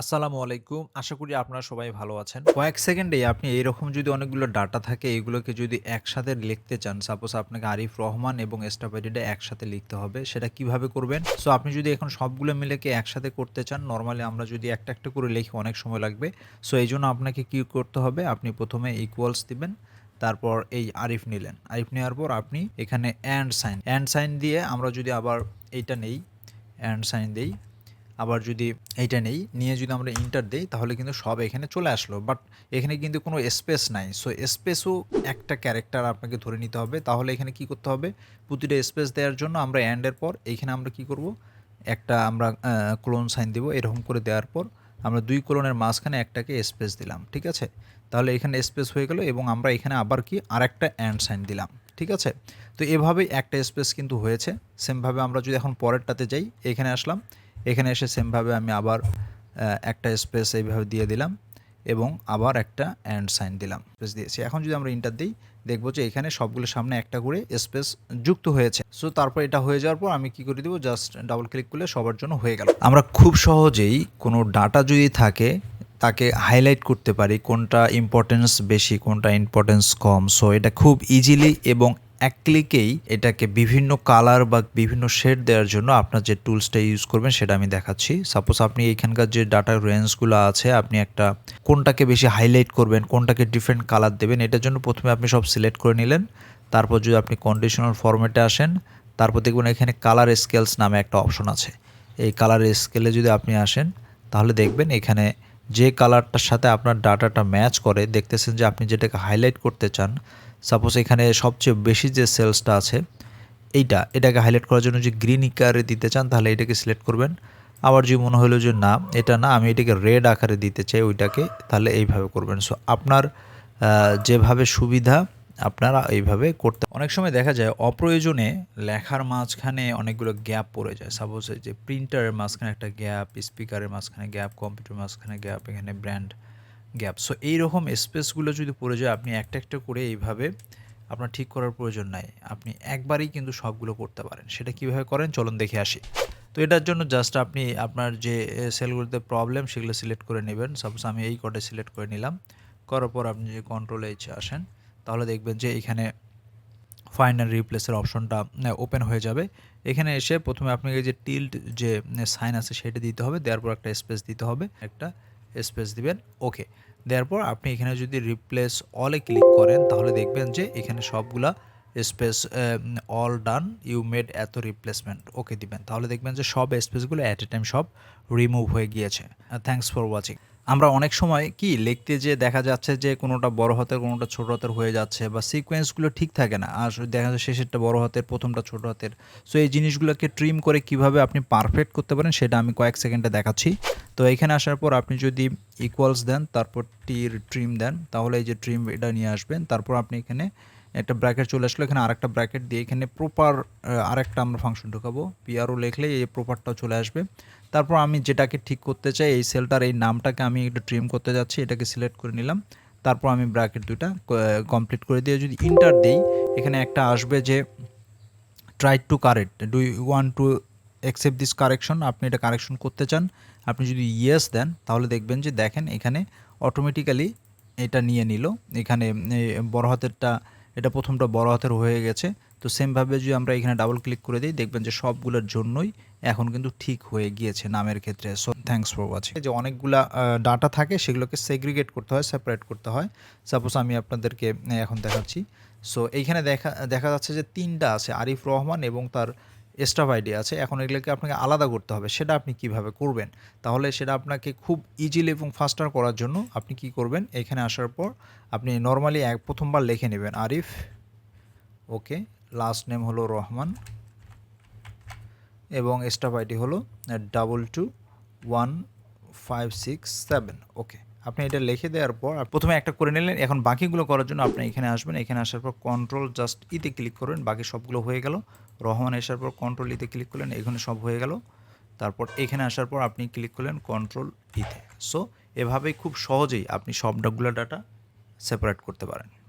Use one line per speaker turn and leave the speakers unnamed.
আসসালামু আলাইকুম। আশা করি আপনারা সবাই ভালো আছেন। কয়েক সেকেন্ডে আপনি এইরকম যদি অনেকগুলো ডাটা থাকে, এগুলোকে যদি একসাথে লিখতে চান সাপোজ আপনাকে আরিফ রহমান এবং স্টাপাইডিটা একসাথে লিখতে হবে, সেটা কীভাবে করবেন? সো আপনি যদি এখন সবগুলো মিলেকে একসাথে করতে চান নর্মালি আমরা যদি একটা একটা করে লিখি, অনেক সময় লাগবে। সো এই জন্য আপনাকে কি করতে হবে, আপনি প্রথমে ইকুয়ালস দিবেন, তারপর এই আরিফ নিলেন। আরিফ নেওয়ার পর আপনি এখানে অ্যান্ড সাইন অ্যান্ড সাইন দিয়ে আমরা যদি আবার এইটা নেই অ্যান্ড সাইন দেই আবার যদি এইটা নেই, নিয়ে যদি আমরা ইন্টার দেই, তাহলে কিন্তু সব এখানে চলে আসলো। বাট এখানে কিন্তু কোনো স্পেস নাই। সো স্পেসও একটা ক্যারেক্টার আপনাকে ধরে নিতে হবে। তাহলে এখানে কি করতে হবে? প্রতিটা স্পেস দেওয়ার জন্য আমরা অ্যান্ডের পর এইখানে আমরা কি করব? একটা আমরা ক্লোন সাইন দিব এরকম করে দেওয়ার পর আমরা দুই কোলনের মাঝখানে একটাকে স্পেস দিলাম। ঠিক আছে? তাহলে এখানে স্পেস হয়ে গেল এবং আমরা এখানে আবার কি? আরেকটা অ্যান্ড সাইন দিলাম। ঠিক আছে? তো এভাবেই একটা স্পেস কিন্তু হয়েছে। সেমভাবে আমরা যদি এখন পরেরটাতে যাই, এখানে আসলাম। এখানে এসে সেমভাবে আমি আবার একটা স্পেস এইভাবে দিয়ে দিলাম এবং আবার একটা অ্যান্ড সাইন দিলাম। স্পেস দিয়েছি। এখন যদি আমরা ইন্টার দিই, দেখব যে এখানে সবগুলোর সামনে একটা করে স্পেস যুক্ত হয়েছে। সো তারপর এটা হয়ে যাওয়ার পর আমি কি করে দেবো? জাস্ট ডাবল ক্লিক করলে সবার জন্য হয়ে গেল। আমরা খুব সহজেই কোনো ডাটা যদি থাকে, তাকে হাইলাইট করতে পারি, কোনটা ইম্পর্টেন্স বেশি, কোনটা ইম্পর্টেন্স কম। সো এটা খুব ইজিলি এবং এক ক্লিকেই এটাকে বিভিন্ন কালার বা বিভিন্ন শেড দেওয়ার জন্য আপনার যে টুলসটা ইউজ করবেন সেটা আমি দেখাচ্ছি। সাপোজ আপনি এখানকার যে ডাটা রেঞ্জগুলো আছে, আপনি একটা কোনটাকে বেশি হাইলাইট করবেন, কোনটাকে ডিফারেন্ট কালার দেবেন, এটার জন্য প্রথমে আপনি সব সিলেক্ট করে নিলেন। তারপর যদি আপনি কন্ডিশনাল ফরম্যাটে আসেন, তারপর দেখবেন এখানে কালার স্কেলস নামে একটা অপশন আছে। এই কালার স্কেলে যদি আপনি আসেন, তাহলে দেখবেন এখানে যে কালারটার সাথে আপনার ডাটাটা ম্যাচ করে, দেখতেছেন যে আপনি যেটাকে হাইলাইট করতে চান সাপোজ এখানে সবচেয়ে বেশি যে সেলসটা আছে, এইটা, এটাকে হাইলাইট করার জন্য যে গ্রিন ইকারে দিতে চান, তাহলে এটাকে সিলেক্ট করবেন। আবার যদি মনে হলো যে না, এটা না, আমি এটাকে রেড আকারে দিতে চাই, ওইটাকে, তাহলে এইভাবে করবেন। সো আপনার যেভাবে সুবিধা আপনারা এইভাবে করতে অনেক সময় দেখা যায় অপ্রয়োজনে লেখার মাঝখানে অনেকগুলো গ্যাপ পড়ে যায়। সাপোজ যে প্রিন্টারের মাঝখানে একটা গ্যাপ স্পিকারের মাঝখানে গ্যাপ কম্পিউটার মাঝখানে গ্যাপ, এখানে ব্র্যান্ড গ্যাপ সো এইরকম স্পেসগুলো যদি পড়ে যায়, আপনি একটা একটা করে এইভাবে আপনার ঠিক করার প্রয়োজন নাই। আপনি একবারেই কিন্তু সবগুলো করতে পারেন। সেটা কীভাবে করেন? চলুন দেখে আসি। তো এটার জন্য জাস্ট আপনি আপনার যে সেলগুলোতে প্রবলেম সেগুলো সিলেক্ট করে নেবেন। সাপোজ আমি এই কটে সিলেক্ট করে নিলাম। করার পর আপনি যে কন্ট্রোল এইচে আসেন তাহলে দেখবেন যে এখানে ফাইন্ড অ্যান্ড রিপ্লেসের অপশনটা ওপেন হয়ে যাবে। এখানে এসে প্রথমে আপনাকে যে টিল্ট যে সাইন আছে সেটা দিতে হবে, দেওয়ার পর একটা স্পেস দিতে হবে, একটা স্পেস দিবেন ওকে দেওয়ার পর আপনি এখানে যদি রিপ্লেস অলে ক্লিক করেন, তাহলে দেখবেন যে এখানে সবগুলা space all done you made এত রিপ্লেসমেন্ট ওকে দিবেন। তাহলে দেখবেন যে সব স্পেসগুলো অ্যাট এ টাইম সব রিমুভ হয়ে গিয়েছে। থ্যাংকস ফর ওয়াচিং আমরা অনেক সময় কি লিখতে যে দেখা যাচ্ছে যে কোনোটা বড় হাতের, কোনোটা ছোট হাতের হয়ে যাচ্ছে বা সিকোয়েন্সগুলো ঠিক থাকে না। আর দেখা যাচ্ছে শেষেরটা বড় হাতের, প্রথমটা ছোট হাতের। সো এই জিনিসগুলোকে ট্রিম করে কীভাবে আপনি পারফেক্ট করতে পারেন সেটা আমি কয়েক সেকেন্ডে দেখাচ্ছি। তো এখানে আসার পর আপনি যদি ইকুয়ালস দেন, তারপর টির ট্রিম দেন, তাহলে এই যে ট্রিম এটা নিয়ে আসবেন। তারপর আপনি এখানে একটা ব্র্যাকেট চলে আসলো, এখানে আরেকটা ব্র্যাকেট দিয়ে এখানে প্রপার আরেকটা আমরা ফাংশন ঢুকাবো। পিআরও লিখলে এই প্রপারটাও চলে আসবে। তারপর আমি যেটাকে ঠিক করতে চাই, এই সেলটার এই নামটাকে আমি একটু ট্রিম করতে যাচ্ছি, এটাকে সিলেক্ট করে নিলাম। তারপর আমি ব্র্যাকেট দুইটা কমপ্লিট করে দিয়ে যদি ইন্টার দিই, এখানে একটা আসবে যে try to correct do want to accept this correction আপনি এটা কারেকশন করতে চান, আপনি যদি ইয়েস দেন, তাহলে দেখবেন যে দেখেন এখানে অটোমেটিক্যালি এটা নিয়ে নিল। এখানে বড় হাতেরটা এটা প্রথমটা বড় হাতের হয়ে গেছে। তো সেমভাবে যদি আমরা এখানে ডাবল ক্লিক করে দিই, দেখবেন যে সবগুলোর জন্যই এখন কিন্তু ঠিক হয়ে গিয়েছে নামের ক্ষেত্রে। সো থ্যাঙ্কস ফর ওয়াচিং যে অনেকগুলা ডাটা থাকে সেগুলোকে সেগ্রিগেট করতে হয় সেপারেট করতে হয়। সাপোজ আমি আপনাদেরকে এখন দেখাচ্ছি। সো এইখানে দেখা দেখা যাচ্ছে যে তিনটা আছে, আরিফ রহমান এবং তার স্টাফ আইডি আছে, এখন এগুলোকে আপনাকে আলাদা করতে হবে, সেটা আপনি কীভাবে করবেন? তাহলে সেটা আপনাকে খুব ইজিলি এবং ফাস্টার করার জন্য আপনি কি করবেন? এখানে আসার পর আপনি নর্মালি এক, প্রথমবার লিখে নেবেন আরিফ ওকে লাস্ট নেম হলো রহমান, এবং স্টাফ আইডি হলো double two one five six seven okay আপনি এটা লিখে দেওয়ার পর প্রথমে একটা করে নিলেন। এখন বাকিগুলো করার জন্য আপনি এখানে আসবেন। এখানে আসার পর কন্ট্রোল জাস্ট ইতে ক্লিক করবেন। বাকি সবগুলো হয়ে গেল। রহমান আসার পর কন্ট্রোল ইতে ক্লিক করলেন। এখানে সব হয়ে গেল। তারপর এখানে আসার পর আপনি ক্লিক করলেন কন্ট্রোল ইতে সো এভাবেই খুব সহজেই আপনি সব সবগুলো ডাটা সেপারেট করতে পারেন।